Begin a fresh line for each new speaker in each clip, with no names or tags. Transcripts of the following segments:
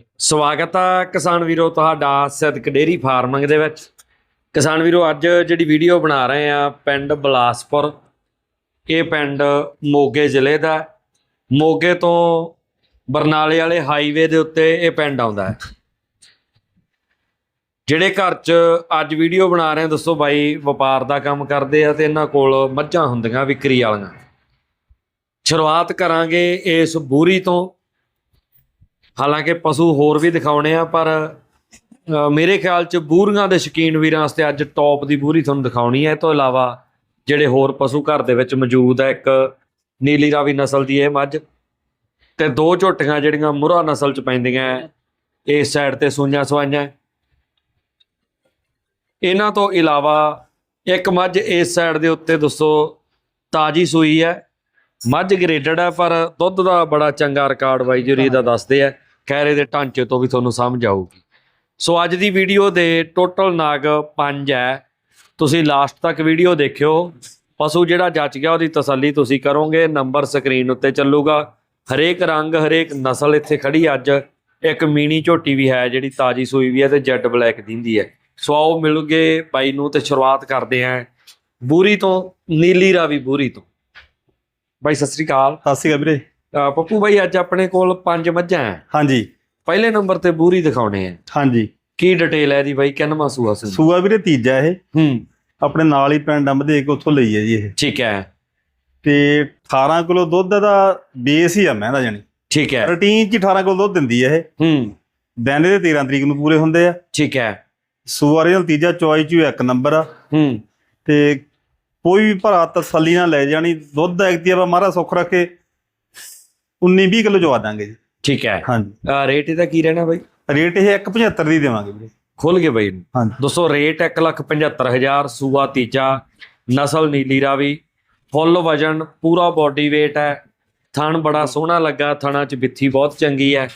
ਸਵਾਗਤ ਆ ਕਿਸਾਨ ਵੀਰੋ ਤੁਹਾਡਾ ਸਿੱਧਕ ਡੇਰੀ ਫਾਰਮਿੰਗ ਦੇ ਵਿੱਚ। ਕਿਸਾਨ ਵੀਰੋ, ਅੱਜ ਜਿਹੜੀ ਵੀਡੀਓ ਬਣਾ ਰਹੇ ਆ ਪਿੰਡ ਬਲਾਸਪੁਰ, ਇਹ ਪਿੰਡ ਮੋਗੇ ਜ਼ਿਲ੍ਹੇ ਦਾ ਮੋਗੇ ਤੋਂ ਬਰਨਾਲੇ ਵਾਲੇ ਹਾਈਵੇ ਦੇ ਉੱਤੇ ਇਹ ਪਿੰਡ ਆਉਂਦਾ ਹੈ। ਜਿਹੜੇ ਘਰ 'ਚ ਅੱਜ ਵੀਡੀਓ ਬਣਾ ਰਹੇ ਆ, ਦੱਸੋ ਬਾਈ, ਵਪਾਰ ਦਾ ਕੰਮ ਕਰਦੇ ਆ ਤੇ ਇਹਨਾਂ ਕੋਲ ਮੱਝਾਂ ਹੁੰਦੀਆਂ, ਵਿਕਰੀ ਵਾਲੀਆਂ। ਸ਼ੁਰੂਆਤ ਕਰਾਂਗੇ ਇਸ ਬੂਰੀ ਤੋਂ। ਹਾਲਾਂਕਿ ਪਸ਼ੂ ਹੋਰ ਵੀ ਦਿਖਾਉਣੇ ਆ, ਪਰ ਮੇਰੇ ਖਿਆਲ ਚ ਬੂਰੀਆਂ ਦੇ ਸ਼ੌਕੀਨ ਵੀਰਾਂ ਵਾਸਤੇ ਅੱਜ ਟੌਪ ਦੀ ਬੂਰੀ ਤੁਹਾਨੂੰ ਦਿਖਾਉਣੀ ਹੈ ਇਹ ਤੋਂ ਇਲਾਵਾ ਜਿਹੜੇ ਹੋਰ ਪਸ਼ੂ ਘਰ ਦੇ ਵਿੱਚ ਮੌਜੂਦ ਹੈ ਇੱਕ ਨੀਲੀ ਰਾਵੀ ਨਸਲ ਦੀ ਇਹ ਮੱਝ ਤੇ ਦੋ ਝੋਟੀਆਂ ਜਿਹੜੀਆਂ ਮੁਰਾ ਨਸਲ ਚ ਪੈਂਦੀਆਂ ਇਸ ਸਾਈਡ ਤੇ ਸੂਈਆਂ ਸਵਾਈਆਂ ਇਹਨਾਂ ਤੋਂ ਇਲਾਵਾ ਇੱਕ ਮੱਝ ਇਸ ਸਾਈਡ ਦੇ ਉੱਤੇ ਦੱਸੋ, ਤਾਜੀ ਸੂਈ ਹੈ ਮੱਝ ਗ੍ਰੇਡਡ ਹੈ ਪਰ ਦੁੱਧ ਦਾ ਬੜਾ ਚੰਗਾ ਰਿਕਾਰਡ ਬਾਈ ਜੁਰੀ ਦਾ ਦੱਸਦੇ ਆ ਖੈਰੇ ਦੇ ਢਾਂਚੇ ਤੋਂ ਵੀ ਤੁਹਾਨੂੰ ਸਮਝ ਆਊਗੀ। ਸੋ ਅੱਜ ਦੀ ਵੀਡੀਓ ਦੇ ਟੋਟਲ ਨਾਗ 5 ਹੈ। ਤੁਸੀਂ ਲਾਸਟ ਤੱਕ ਵੀਡੀਓ ਦੇਖਿਓ। ਪਸ਼ੂ ਜਿਹੜਾ ਜੱਚ ਗਿਆ, ਉਹਦੀ ਤਸੱਲੀ ਤੁਸੀਂ ਕਰੋਗੇ। ਨੰਬਰ ਸਕਰੀਨ ਉੱਤੇ ਚੱਲੂਗਾ। ਹਰੇਕ ਰੰਗ, ਹਰੇਕ ਨਸਲ ਇੱਥੇ ਖੜੀ ਅੱਜ। ਇੱਕ ਮੀਨੀ ਝੋਟੀ ਵੀ ਹੈ ਜਿਹੜੀ ਤਾਜੀ ਸੂਈ ਵੀ ਹੈ ਤੇ ਜੈਟ ਬਲੈਕ ਦਿੰਦੀ ਹੈ। ਸੋ ਆਓ ਮਿਲੂਗੇ ਬਾਈ ਨੂੰ ਤੇ ਸ਼ੁਰੂਆਤ ਕਰਦੇ ਆਂ। ਬੂਰੀ ਤੋਂ, ਨੀਲੀ ਰਾਵੀ ਬੂਰੀ ਤੋਂ। ਬਾਈ, ਸਤਿ ਸ੍ਰੀ ਅਕਾਲ।
ਸਤਿ ਸ਼੍ਰੀ ਅਕਾਲ ਵੀਰੇ।
ਅਹ ਪੱਪੂ ਬਾਈ ਅੱਜ ਆਪਣੇ ਕੋਲ ਪੰਜ ਮੱਝਾਂ ਹੈ।
ਹਾਂਜੀ।
ਪਹਿਲੇ ਨੰਬਰ ਤੇ ਬੂਰੀ ਦਿਖਾਉਣੇ ਆ
ਹਾਂਜੀ।
ਕੀ ਡਿਟੇਲ ਹੈ ਦੀ ਬਾਈ? ਕਿੰਨਵਾਂ ਸੂਆ ਸੀ?
ਸੂਆ ਵੀਰੇ ਤੀਜਾ ਇਹ।
ਹੂੰ।
ਆਪਣੇ ਨਾਲ ਹੀ ਪਿੰਡ ਅੰਬ ਦੇ ਕੇ ਉੱਥੋਂ ਲਈ ਹੈ ਜੀ ਇਹ।
ਠੀਕ ਹੈ।
ਤੇ 18 ਕਿਲੋ ਦੁੱਧ ਦਾ ਬੇਸ ਹੀ ਆ ਮੈਂ ਦਾ ਜਾਨੀ
ਠੀਕ ਹੈ।
ਰੂਟੀਨ ਚ ਹੀ 18 ਕਿਲੋ ਦੁੱਧ ਦਿੰਦੀ ਹੈ ਇਹ।
ਹੂੰ।
ਦਿਨ ਦੇ 13 ਤਰੀਕ ਨੂੰ ਪੂਰੇ ਹੁੰਦੇ ਆ।
ਠੀਕ ਹੈ।
ਸੂਆ ਰੀਜਨਲ ਤੀਜਾ ਚੋਈ ਚ ਇੱਕ ਨੰਬਰ ਆ।
ਹੂੰ।
ਤੇ ਕੋਈ ਵੀ ਭਰਾ ਤਸੱਲੀ ਨਾਲ ਲੈ ਜਾਣੀ ਦੁੱਧ ਐਕਤੀ ਆ ਮਾਰਾ ਸੁੱਖ ਰੱਖੇ। 19 20 ਕਿਲੋ ਜਵਾ ਦਾਂਗੇ ਜੀ।
ਠੀਕ ਹੈ।
ਹਾਂਜੀ।
ਅਹ ਰੇਟ ਇਹਦਾ ਕੀ ਰਹਿਣਾ ਬਾਈ?
ਰੇਟ ਇਹ 175 ਦੀ ਦੇਵਾਂਗੇ ਵੀਰੇ।
ਖੁੱਲ ਗਏ ਬਾਈ।
ਹਾਂਜੀ।
ਦੋਸਤੋ ਰੇਟ 175000 ਸੂਆ ਤੀਜਾ ਨਸਲ ਨੀਲੀ ਰਾਵੀ ਫੁੱਲ ਵਜਨ ਪੂਰਾ ਬਾਡੀ weight ਹੈ ਥਣ ਬੜਾ ਸੋਹਣਾ ਲੱਗਾ ਥਣਾ ਚ ਬਿੱਥੀ ਬਹੁਤ ਚੰਗੀ ਹੈ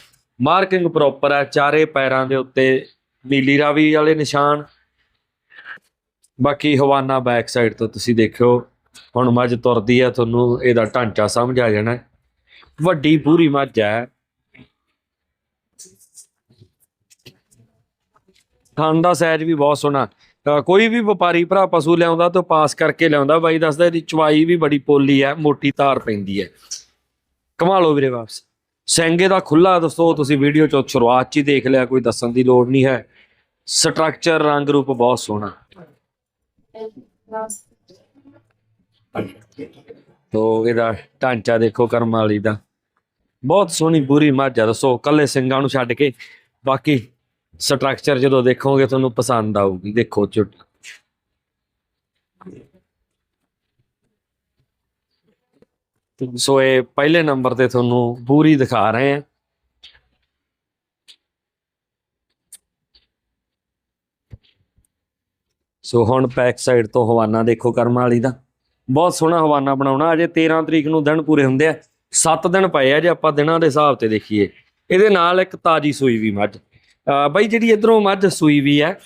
ਮਾਰਕਿੰਗ ਪ੍ਰੋਪਰ ਹੈ ਚਾਰੇ ਪੈਰਾਂ ਦੇ ਉੱਤੇ ਨੀਲੀ ਰਾਵੀ ਵਾਲੇ ਨਿਸ਼ਾਨ। ਬਾਕੀ ਹਵਾਨਾ ਬੈਕ ਸਾਈਡ ਤੋਂ ਤੁਸੀਂ ਦੇਖਿਓ ਹੁਣ ਮੱਝ ਤੁਰਦੀ ਹੈ ਤੁਹਾਨੂੰ ਇਹਦਾ ਢਾਂਚਾ ਸਮਝ ਆ ਜਾਣਾ ਹੈ। ਵੱਡੀ ਪੂਰੀ ਮੱਝ ਹੈ। ਥਣ ਦਾ ਸਾਈਜ਼ ਵੀ ਬਹੁਤ ਸੋਹਣਾ। ਕੋਈ ਵੀ ਵਪਾਰੀ ਭਰਾ ਪਸ਼ੂ ਲਿਆਉਂਦਾ ਤਾਂ ਪਾਸ ਕਰਕੇ ਲਿਆਉਂਦਾ। ਬਾਈ ਦੱਸਦਾ ਇਹਦੀ ਚਵਾਈ ਵੀ ਬੜੀ ਪੋਲੀ ਹੈ, ਮੋਟੀ ਧਾਰ ਪੈਂਦੀ ਹੈ। ਕਮਾਲੋ ਵੀਰੇ ਵਾਪਸ। ਸੈਂਗੇ ਦਾ ਖੁੱਲਾ ਦੋਸਤੋ, ਤੁਸੀਂ ਵੀਡੀਓ ਚ ਸ਼ੁਰੂਆਤ ਚ ਹੀ ਦੇਖ ਲਿਆ, ਕੋਈ ਦੱਸਣ ਦੀ ਲੋੜ ਨਹੀਂ ਹੈ। ਸਟਰਕਚਰ ਰੰਗ ਰੂਪ ਬਹੁਤ ਸੋਹਣਾ। ਤੋ ਇਹਦਾ ਢਾਂਚਾ ਦੇਖੋ ਕਰਮ ਵਾਲੀ ਦਾ। ਬਹੁਤ ਸੋਹਣੀ ਬੁਰੀ ਮੱਝ ਆ, ਦੱਸੋ ਕੱਲੇ ਸਿੰਘਾਂ ਨੂੰ ਛੱਡ ਕੇ ਬਾਕੀ ਸਟਰਕਚਰ ਜਦੋਂ ਦੇਖੋਗੇ ਤੁਹਾਨੂੰ ਪਸੰਦ ਆਊਗੀ। ਦੇਖੋ, ਚੁੱਟ ਸੋ ਇਹ ਪਹਿਲੇ ਨੰਬਰ ਤੇ ਤੁਹਾਨੂੰ ਪੂਰੀ ਦਿਖਾ ਰਹੇ ਆ ਸੋ ਹੁਣ ਬੈਕ ਸਾਈਡ ਤੋਂ ਹਵਾਨਾ ਦੇਖੋ ਕਰਮ ਵਾਲੀ ਦਾ। ਬਹੁਤ ਸੋਹਣਾ ਹਵਾਨਾ ਬਣਾਉਣਾ। ਅਜੇ 13 ਤਰੀਕ ਨੂੰ ਦਿਨ ਪੂਰੇ ਹੁੰਦੇ ਆ। 7 ਦਿਨ ਪਏ ਆ ਜੇ ਆਪਾਂ ਦਿਨਾਂ ਦੇ ਹਿਸਾਬ ਤੇ ਦੇਖੀਏ। ਇਹਦੇ ਨਾਲ ਇੱਕ ਤਾਜੀ ਸੂਈ ਵੀ ਮੱਝ। ਬਾਈ ਜਿਹੜੀ ਇਧਰੋਂ ਮੱਝ ਸੂਈ ਵੀ ਹੈ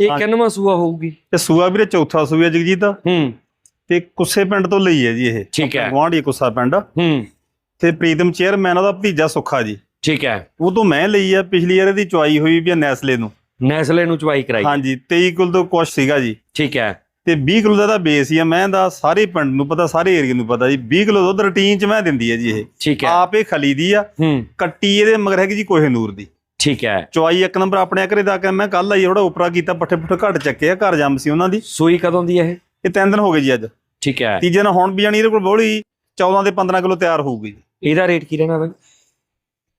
ਇਹ। ਕਿੰਨਵਾਂ ਸੂਆ ਹੋਊਗੀ?
ਤੇ ਸੂਆ ਵੀਰੇ ਚੌਥਾ ਸੂਆ ਜਗਜੀਤ। ਦਾ
ਹੂੰ।
ਤੇ ਕੁੱਸੇ ਪਿੰਡ ਤੋਂ ਲਈ ਹੈ ਜੀ ਇਹ।
ਠੀਕ ਹੈ।
ਗਵਾਂਢੀ ਕੁੱਸਾ ਪਿੰਡ।
ਹੂੰ।
ਤੇ ਪ੍ਰੀਤਮ ਚੇਅਰਮੈਨ ਉਹਦਾ ਭਤੀਜਾ ਸੁੱਖਾ ਜੀ।
ਠੀਕ ਹੈ।
ਉਹ ਤੋਂ ਮੈਂ ਲਈ ਆ ਪਿਛਲੀ ਵਾਰ ਇਹਦੀ ਚੁਆਈ ਹੋਈ ਵੀ ਨੈਸਲੇ ਨੂੰ।
ਨੈਸਲੇ ਨੂੰ ਚਵਾਈ ਕਰਾਈ।
ਹਾਂਜੀ 23 ਕਿਲੋ ਤੋਂ ਕੁਛ ਸੀਗਾ ਜੀ।
ਠੀਕ ਹੈ।
ਤੇ 20 ਕਿਲੋ ਦਾ ਤਾਂ ਬੇਸ ਹੀ ਆ ਮੈਂ ਦਾ ਸਾਰੇ ਪਿੰਡ ਨੂੰ ਪਤਾ ਸਾਰੇ ਏਰੀਆ ਨੂੰ ਪਤਾ ਜੀ 20 ਕਿਲੋ ਦੁੱਧ ਰੂਟੀਨ ਚ ਮੈਂ ਦਿੰਦੀ ਹੈ ਜੀ ਇਹ।
ਠੀਕ ਹੈ।
ਆਪ ਇਹ ਖਲੀ ਦੀ ਆ ਕੱਟੀ ਇਹਦੇ ਮਗਰ ਹੈਗੀ ਜੀ ਕੋਹਨੂਰ ਦੀ।
ਠੀਕ ਹੈ।
ਚੁਆਈ ਇੱਕ ਨੰਬਰ ਆਪਣੇ ਘਰੇ ਦਾ ਕੇ ਮੈਂ ਕੱਲ ਆਈ ਥੋੜਾ ਉਪਰਾ ਕੀਤਾ ਪੱਠੇ ਪੁੱਠੇ ਘੱਟ ਚੱਕੇ ਆ ਘਰ ਜੰਮ ਸੀ ਉਹਨਾਂ ਦੀ।
ਸੂਈ ਕਦੋਂ ਦੀ ਇਹ?
ਇਹ ਤਿੰਨ ਦਿਨ ਹੋ ਗਏ ਜੀ ਅੱਜ।
ਠੀਕ ਹੈ।
ਤੀਜੇ ਨਾਲ ਹੁਣ ਵੀ ਜਾਣੀ ਇਹਦੇ ਕੋਲ ਬੋਲੀ 14 ਤੇ 15 ਕਿਲੋ ਤਿਆਰ ਹੋਊਗੀ। ਜੀ
ਇਹਦਾ ਰੇਟ ਕੀ ਰਹਿਣਾ ਬਾਈ?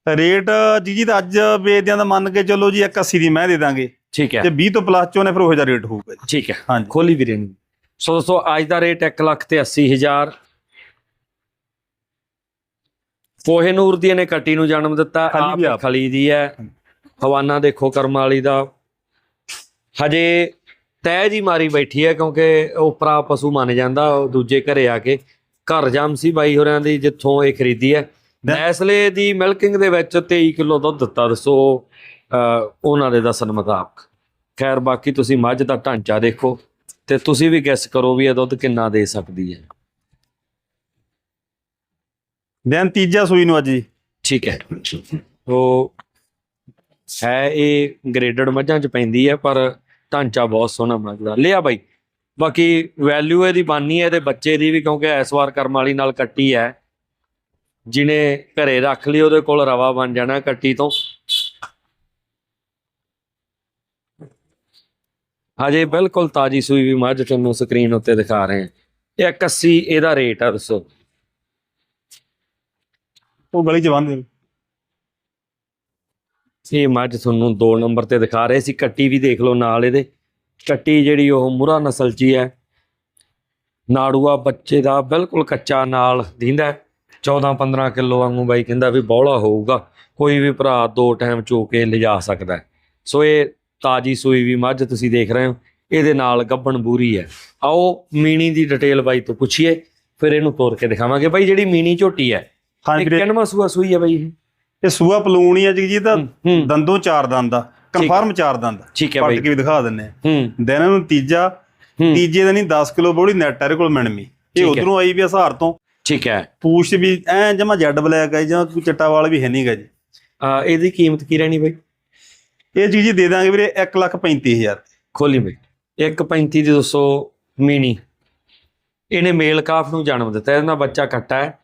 ਰੇਟ ਜੀ ਜੀ ਤਾਂ ਅੱਜ ਵੇਚਦਿਆਂ ਦਾ ਮੰਨ ਕੇ ਚੱਲੋ ਜੀ 81 ਦੀ ਮੈਂ ਦੇ ਦਾਂਗੇ।
ਠੀਕ ਹੈ।
ਤੇ 20 ਤੋਂ ਪਲੱਸ ਚੋਂ ਨੇ ਫਿਰ ਉਹ ਜਿਹਾ ਰੇਟ ਹੋਊਗਾ ਜੀ।
ਠੀਕ ਹੈ।
ਹਾਂਜੀ।
ਖੋਲੀ ਵੀਰੇ ਨੂੰ। ਸੋ ਦੋਸਤੋ ਅੱਜ ਦਾ ਰੇਟ 1 ਲੱਖ ਤੇ 80 ਹਜ਼ਾਰ। ਕੋਹੇਨੂਰ ਦੀ ਇਹਨੇ ਕੱਟੀ ਨੂੰ ਜਨਮ ਦਿੱਤਾ।
ਖਲੀ ਵੀ
ਆਪ।
ਆਪ।
ਖਲੀ ਦੀ ਹੈ। ਹਵਾਨਾ ਦੇਖੋ ਕਰਮ ਵਾਲੀ ਦਾ। ਹਜੇ ਤੈ ਜੀ ਮਾਰੀ ਬੈਠੀ ਹੈ ਕਿਉਂਕਿ ਉਪਰਾ ਪਸ਼ੂ ਮੰਨ ਜਾਂਦਾ ਉਹ ਦੂਜੇ ਘਰੇ ਆ ਕੇ। ਘਰ ਜਾਮ ਸੀ ਬਾਈ ਹੋਰਾਂ ਦੀ ਜਿੱਥੋਂ ਇਹ ਖਰੀਦੀ ਹੈ। ਨੈਸਲੇ ਦੀ ਮਿਲਕਿੰਗ ਦੇ ਵਿੱਚ 23 ਕਿਲੋ ਦੁੱਧ ਦਿੱਤਾ ਦੱਸੋ। ਉਹਨਾਂ ਦੇ ਦੱਸਣ ਮੁਤਾਬਕ। ਖੈਰ ਬਾਕੀ ਤੁਸੀਂ ਮੱਝ ਦਾ ਢਾਂਚਾ ਦੇਖੋ ਤੇ ਤੁਸੀਂ ਵੀ ਗੈਸ ਕਰੋ ਵੀ ਇਹ ਦੁੱਧ ਕਿੰਨਾ ਦੇ ਸਕਦੀ ਹੈ।
ਦਿਨ ਤੀਜਾ ਸੂਈ ਨੂੰ ਅੱਜ ਜੀ।
ਠੀਕ ਹੈ। ਤੋ ਹੈ ਇਹ ਗ੍ਰੇਡਡ ਮੱਝਾਂ ਚ ਪੈਂਦੀ ਹੈ ਪਰ ਢਾਂਚਾ ਬਹੁਤ ਸੋਹਣਾ ਬਣਦਾ। ਲਿਆ ਬਾਈ ਬਾਕੀ ਵੈਲਿਊ ਇਹਦੀ ਬਾਨੀ ਹੈ ਇਹਦੇ ਬੱਚੇ ਦੀ ਵੀ ਕਿਉਂਕਿ ਇਸ ਵਾਰ ਕਰਮ ਵਾਲੀ ਨਾਲ ਕੱਟੀ ਹੈ। ਜਿਹਨੇ ਘਰੇ ਰੱਖ ਲਈ ਉਹਦੇ ਕੋਲ ਰਵਾ ਬਣ ਜਾਣਾ ਕੱਟੀ ਤੋਂ। ਹਜੇ ਬਿਲਕੁਲ ਤਾਜੀ ਸੂਈ ਵੀ ਮੱਝ ਤੁਹਾਨੂੰ ਸਕਰੀਨ ਉੱਤੇ ਦਿਖਾ ਰਹੇ ਹਾਂ। 180 ਇਹਦਾ ਰੇਟ ਆ ਦੱਸੋ।
ਉਹ ਗਲੀ ਚ ਬੰਨ੍ਹਦੇ
ਇਹ ਮੱਝ ਤੁਹਾਨੂੰ 2 ਨੰਬਰ ਤੇ ਦਿਖਾ ਰਹੇ ਸੀ। ਕੱਟੀ ਵੀ ਦੇਖ ਲਓ ਨਾਲ ਇਹਦੇ। ਕੱਟੀ ਜਿਹੜੀ ਉਹ ਮੁਰਾ ਨਸਲ 'ਚ ਹੀ ਨਾੜੂਆ ਬੱਚੇ ਦਾ ਬਿਲਕੁਲ ਕੱਚਾ ਨਾਲ ਦਿੰਦਾ 14 15 ਕਿਲੋ ਵਾਂਗੂ ਬਾਈ ਕਹਿੰਦਾ ਵੀ ਬੌਲਾ ਹੋਊਗਾ। ਕੋਈ ਵੀ ਭਰਾ ਦੋ ਟਾਈਮ ਚੋ ਕੇ ਲਿਜਾ ਸਕਦਾ। ਸੋ ਇਹ ਤਾਜੀ ਸੂਈ ਵੀ ਮੱਝ ਤੁਸੀਂ ਦੇਖ ਰਹੇ ਹੋ ਇਹਦੇ ਨਾਲ ਗੱਬਣ ਬੂਰੀ ਹੈ। ਆਓ ਮੀਣੀ ਦੀ ਡਿਟੇਲ ਬਾਈ ਤੋਂ ਪੁੱਛੀਏ ਫਿਰ ਇਹਨੂੰ ਤੋੜ ਕੇ ਦਿਖਾਵਾਂਗੇ। ਬਾਈ ਜਿਹੜੀ ਮੀਣੀ ਝੋਟੀ ਹੈ
ਹਾਂਜੀ ਵੀਰੇ।
ਕਿੰਨਵਾਂ ਸੂਆ ਸੂਈ ਹੈ ਬਾਈ ਇਹ?
ਇਹ ਸੂਆ ਪਲੂਣ ਹੀ ਜੀ ਤਾਂ ਦੰਦੋਂ ਚਾਰ ਦੰਦ ਦਾ ਕਨਫਰਮ ਚਾਰ ਦੰਦ
ਠੀਕ ਹੈ
ਪੱਟ
ਬਾਈ
ਕੇ ਵੀ ਦਿਖਾ ਦਿੰਨੇ ਦਿਨ ਨੂੰ ਤੀਜਾ ਤੀਜੇ ਦਿਨ ਹੀ 10 ਕਿਲੋ ਬੋੜੀ ਨੈਟ ਇਹਦੇ ਕੋਲ ਮਿਣਮੀ ਇਹ। ਉਧਰੋਂ ਆਈ ਵੀ ਹਸਾਰ ਤੋਂ।
ਠੀਕ ਹੈ।
ਪੂਛ ਵੀ ਐ ਜਮਾ ਜੈਡ ਬਲੈਕ ਹੈ ਜਾਂ ਕੋਈ ਚਿੱਟਾ ਵਾਲ ਵੀ ਹੈ ਨਹੀਂਗਾ ਜੀ।
ਆ ਇਹਦੀ ਕੀਮਤ ਕੀ ਰਹਿਣੀ ਬਾਈ?
ਇਹ ਚੀਜ਼ ਹੀ ਦੇ ਦਾਂਗੇ ਵੀਰੇ 135000
ਖੋਲੀ ਬਾਈ। 1.35 ਦੀ ਦੱਸੋ ਮੀਨੀ ਇਹਨੇ ਮੇਲ ਕਾਫ ਨੂੰ ਜਨਮ ਦਿੱਤਾ ਇਹਦਾ ਬੱਚਾ ਕੱਟਾ ਹੈ।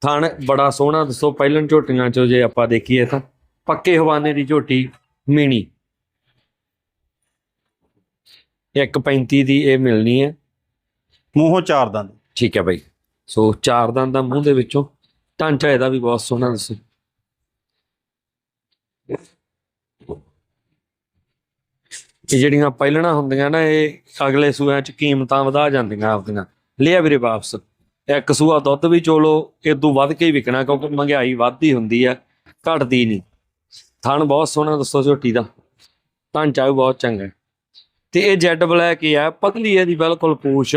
ਥਣ ਬੜਾ ਸੋਹਣਾ ਦੱਸੋ ਪਹਿਲਨ ਝੋਟੀਆਂ ਚੋਂ ਜੇ ਆਪਾਂ ਦੇਖੀਏ ਤਾਂ ਪੱਕੇ ਹਵਾਨੇ ਦੀ ਝੋਟੀ ਮੀਨੀ 1.35 ਦੀ ਇਹ ਮਿਲਣੀ ਹੈ।
ਮੂੰਹੋਂ ਚਾਰ ਦੰਦ।
ਠੀਕ ਹੈ ਬਾਈ। ਸੋ ਚਾਰ ਦੰਦ ਦਾ ਮੂੰਹ ਦੇ ਵਿੱਚੋਂ। ਢਾਂਚਾ ਇਹਦਾ ਵੀ ਬਹੁਤ ਸੋਹਣਾ ਦੱਸੋ। ਇਹ ਜਿਹੜੀਆਂ ਪਹਿਲਣਾ ਹੁੰਦੀਆਂ ਨਾ ਇਹ ਅਗਲੇ ਸੂਆਂ 'ਚ ਕੀਮਤਾਂ ਵਧਾ ਜਾਂਦੀਆਂ ਆਪਦੀਆਂ। ਲਿਆ ਵੀਰੇ ਵਾਪਸ। ਇੱਕ ਸੂਆ ਦੁੱਧ ਵੀ ਚੋਲੋ ਇਦੋਂ ਵੱਧ ਕੇ ਹੀ ਵਿਕਣਾ ਕਿਉਂਕਿ ਮਹਿੰਗਾਈ ਵੱਧਦੀ ਹੁੰਦੀ ਆ ਘਟਦੀ ਨਹੀਂ। ਥਣ ਬਹੁਤ ਸੋਹਣਾ ਦੱਸੋ ਝੋਟੀ ਦਾ। ਢਾਂਚਾ ਵੀ ਬਹੁਤ ਚੰਗਾ। ਤੇ ਇਹ ਜੈਡ ਬਲੈਕ ਹੀ ਆ ਪਤਲੀ ਇਹਦੀ ਬਿਲਕੁਲ ਪੂਛ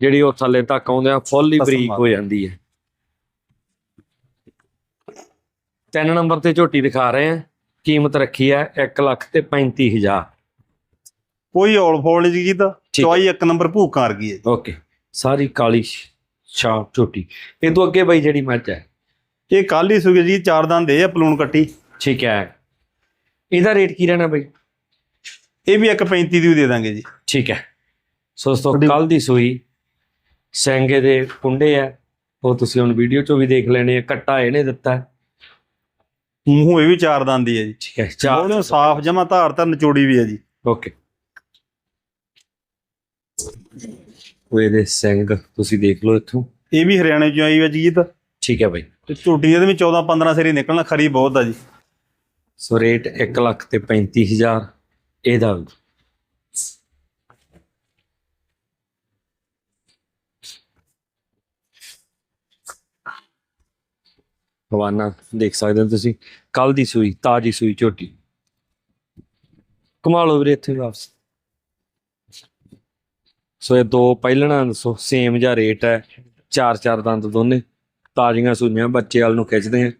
ਜਿਹੜੀ ਉਹ ਥੱਲੇ ਤੱਕ ਆਉਂਦੇ ਆ ਫੁੱਲ ਹੀ ਬਰੀਕ। ਹੋ ਜਾਂਦੀ ਹੈ ਤਿੰਨ ਨੰਬਰ ਤੇ ਝੋਟੀ ਦਿਖਾ ਰਹੇ ਆ ਕੀਮਤ ਰੱਖੀ ਹੈ 1 ਲੱਖ ਤੇ 35000
ਕੋਈ ਔਲ ਫੋਲ ਨਹੀਂ ਜੀ ਤਾਂ
ਠੀਕ ਹੈ।
ਚਵਾਈ ਇੱਕ ਨੰਬਰ ਭੂਕਾਂ ਵਰਗੀ ਹੈ
ਓਕੇ ਸਾਰੀ ਕਾਲੀ ਛਾਪ ਝੋਟੀ। ਇਹ ਤੋਂ ਅੱਗੇ ਬਈ ਜਿਹੜੀ ਮੱਝ ਹੈ?
ਇਹ ਕੱਲ ਸੁਗੇ ਜੀ ਚਾਰ ਦੰਦ ਇਹ ਆ ਪਲੂਣ ਕੱਟੀ।
ਠੀਕ ਹੈ। ਇਹਦਾ ਰੇਟ ਕੀ ਰਹਿਣਾ ਬਈ?
ਇਹ ਵੀ 135 ਦੀ ਵੀ ਦੇ ਦਾਂਗੇ ਜੀ।
ਠੀਕ ਹੈ। ਸੋ ਦੋਸਤੋ
ਤੁਹਾਡੀ-
ਕੱਲ ਦੀ ਸੂਈ ਸੈਂਗੇ ਦੇ ਕੁੰਡੇ ਆ ਉਹ ਤੁਸੀਂ ਹੁਣ ਵੀਡੀਓ ਚੋਂ ਵੀ ਦੇਖ ਲੈਣੇ ਆ ਕੱਟਾ ਇਹਨੇ ਦਿੱਤਾ। ਹੈ।
ਮੂੰਹੋਂ ਇਹ ਵੀ ਚਾਰ ਦੰਦ ਦੀ ਹੈ ਜੀ।
ਠੀਕ ਹੈ ਚਾਰ
ਬੋਲਿਓ ਸਾਫ਼ ਜਮਾ ਧਾਰ ਤਾਂ ਨਚੋੜੀ ਵੀ ਹੈ ਜੀ।
ਓਕੇ। ਉਹ ਇਹਦੇ ਸਿੰਘ ਤੁਸੀਂ ਦੇਖ ਲਓ ਇੱਥੋਂ।
ਇਹ ਵੀ ਹਰਿਆਣੇ ਚੋਂ ਆਈ ਹੈ ਜੀ ਤਾਂ
ਠੀਕ ਹੈ ਬਈ।
ਤੇ ਝੋਟੀ ਇਹਦੇ ਵੀ 14 15 ਸਰੀ ਨਿਕਲਣਾ ਖਰੀ ਬਹੁਤ ਆ ਜੀ।
ਸੋ ਰੇਟ 1 ਲੱਖ ਤੇ 35000 ਇਹਦਾ ਹਵਾਨਾ ਦੇਖ ਸਕਦੇ ਹੋ ਤੁਸੀਂ ਕੱਲ ਦੀ ਸੂਈ ਤਾਜੀ ਸੂਈ ਝੋਟੀ। ਕਮਾਲ ਹੋ ਵੀਰੇ ਇੱਥੇ ਵਾਪਸ। ਸੋ ਇਹ ਦੋ ਪਹਿਲਣਾ ਦੱਸੋ ਸੇਮ ਜਿਹਾ ਰੇਟ ਹੈ, ਚਾਰ ਚਾਰ ਦੰਦ ਦੋਨੇ, ਤਾਜ਼ੀਆਂ ਸੂਈਆਂ, ਬੱਚੇ ਵਾਲ ਨੂੰ ਖਿੱਚਦੇ ਆ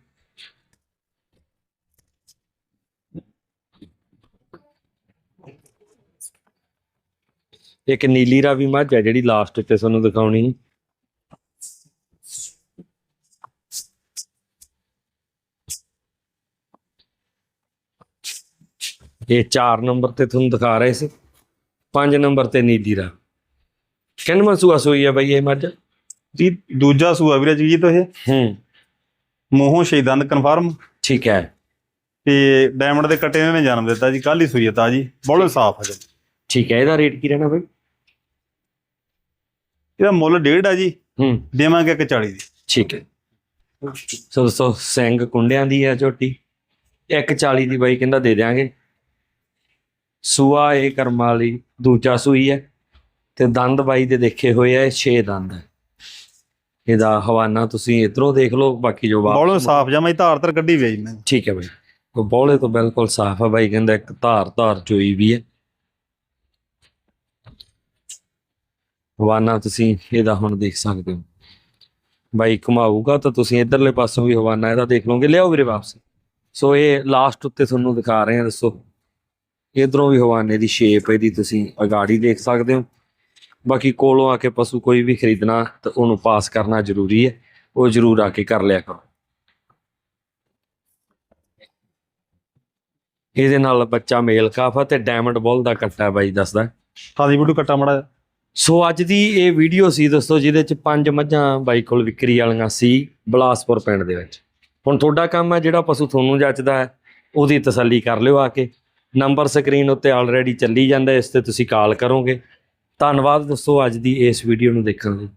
ਇੱਕ ਨੀਲੀ ਰਾਵੀ ਮੱਝ ਹੈ ਜਿਹੜੀ ਲਾਸਟ ਤੇ ਤੁਹਾਨੂੰ ਦਿਖਾਉਣੀ ਸੀ। ਇਹ 4 ਨੰਬਰ ਤੇ ਤੁਹਾਨੂੰ ਦਿਖਾ ਰਹੇ ਸੀ 5 ਨੰਬਰ ਤੇ ਨੀਲੀ ਰਾ ਕਿੰਨਵਾਂ ਸੂਆ ਸੂਈ ਹੈ ਬਈ ਇਹ ਮੱਝ?
ਜੀ ਦੂਜਾ ਸੂਆ ਵੀਰੇ ਜੀ ਤਾਂ ਇਹ।
ਹੂੰ।
ਮੂੰਹੋਂ ਸ਼ਹੀਦੰਦ ਕਨਫਰਮ
ਠੀਕ ਹੈ।
ਤੇ ਡਾਇਮੰਡ ਦੇ ਕੱਟੇ ਨੇ ਜਨਮ ਦਿੱਤਾ ਜੀ ਕੱਲ ਹੀ ਸੂਈ ਹੈ ਤਾਜੀ ਬੋਲੇ ਸਾਫ਼ ਹੈ ਜੀ।
ਠੀਕ ਹੈ ਇਹਦਾ ਰੇਟ ਕੀ ਰਹਿਣਾ ਬਈ?
ਇਹਦਾ ਮੁੱਲ ਡੇਢ ਆ ਜੀ।
ਹੂੰ।
ਦੇਵਾਂਗੇ ਇੱਕ 40 ਦੀ।
ਠੀਕ ਹੈ। ਸੋ ਦੋਸਤੋ ਸਿੰਘ ਕੁੰਡਿਆਂ ਦੀ ਹੈ ਝੋਟੀ? 140 ਦੀ ਬਾਈ ਕਹਿੰਦਾ ਦੇ ਦਿਆਂਗੇ। ਸੂਆ ਇਹ ਕਰਮਾਂ ਵਾਲੀ ਦੂਜਾ ਸੂਈ ਹੈ। ਤੇ ਦੰਦ ਬਾਈ ਦੇ ਦੇਖੇ ਹੋਏ ਆ 6 ਦੰਦ ਹੈ ਇਹਦਾ ਹਵਾਨਾ ਤੁਸੀਂ ਇਧਰੋਂ ਦੇਖ ਲਓ ਬਾਕੀ ਜੋ
ਬੋਲੇ
ਵਾਪਸ
ਸਾਫ਼ ਜਮਾ ਹੀ ਧਾਰ ਧਰ ਕੱਢੀ ਵੇਈ ਮੈਂ।
ਠੀਕ ਹੈ ਬਾਈ। ਉਹ ਬੌਲੇ ਤੋਂ ਬਿਲਕੁਲ ਸਾਫ਼ ਹੈ ਬਾਈ ਕਹਿੰਦਾ ਇੱਕ ਧਾਰ ਧਾਰ ਚੋਈ ਵੀ ਹੈ ਹਵਾਨਾ ਤੁਸੀਂ ਇਹਦਾ ਹੁਣ ਦੇਖ ਸਕਦੇ ਹੋ। ਬਾਈ ਘੁਮਾਊਗਾ ਤਾਂ ਤੁਸੀਂ ਇਧਰਲੇ ਪਾਸੋਂ ਵੀ ਹਵਾਨਾ ਇਹਦਾ ਦੇਖ ਲਓਗੇ। ਲਿਆਓ ਵੀਰੇ ਵਾਪਸ। ਸੋ ਇਹ ਲਾਸਟ ਉੱਤੇ ਤੁਹਾਨੂੰ ਦਿਖਾ ਰਹੇ ਹਾਂ ਦੱਸੋ। ਇਧਰੋਂ ਵੀ ਹਵਾਨੇ ਦੀ ਸ਼ੇਪ ਇਹਦੀ ਤੁਸੀਂ ਅਗਾੜੀ ਦੇਖ ਸਕਦੇ ਹੋ। ਬਾਕੀ ਕੋਲੋਂ ਆ ਕੇ ਪਸ਼ੂ ਕੋਈ ਵੀ ਖਰੀਦਣਾ ਤਾਂ ਉਹਨੂੰ ਪਾਸ ਕਰਨਾ ਜ਼ਰੂਰੀ ਹੈ। ਉਹ ਜ਼ਰੂਰ ਆ ਕੇ ਕਰ ਲਿਆ ਕਰੋ। ਇਹਦੇ ਨਾਲ ਬੱਚਾ ਮੇਲ ਕਾਫਾ ਤੇ ਡਾਇਮੰਡ ਬੁੱਲ ਦਾ ਕੱਟਾ ਬਾਈ ਦੱਸਦਾ।
ਖਾਦੀ ਵੀਡੀਓ ਕੱਟਾ ਮੜਾ
ਸੋ ਅੱਜ ਦੀ ਇਹ ਵੀਡੀਓ ਸੀ ਦੋਸਤੋ ਜਿਹਦੇ ਚ ਪੰਜ ਮੱਝਾਂ ਬਾਈ ਕੋਲ ਵਿਕਰੀ ਵਾਲੀਆਂ ਸੀ ਬਲਾਸਪੁਰ ਪਿੰਡ ਦੇ ਵਿੱਚ। ਹੁਣ ਤੁਹਾਡਾ ਕੰਮ ਹੈ ਜਿਹੜਾ ਪਸ਼ੂ ਤੁਹਾਨੂੰ ਜੱਚਦਾ ਹੈ ਉਹਦੀ ਤਸੱਲੀ ਕਰ ਲਿਓ ਆ ਕੇ। ਨੰਬਰ ਸਕਰੀਨ ਉੱਤੇ ਆਲਰੇਡੀ ਚੱਲੀ ਜਾਂਦਾ ਇਸ ਤੇ ਤੁਸੀਂ ਕਾਲ ਕਰੋਗੇ। ਧੰਨਵਾਦ ਦੋਸਤੋ ਅੱਜ ਦੀ ਇਸ ਵੀਡੀਓ ਨੂੰ ਦੇਖਣ ਲਈ।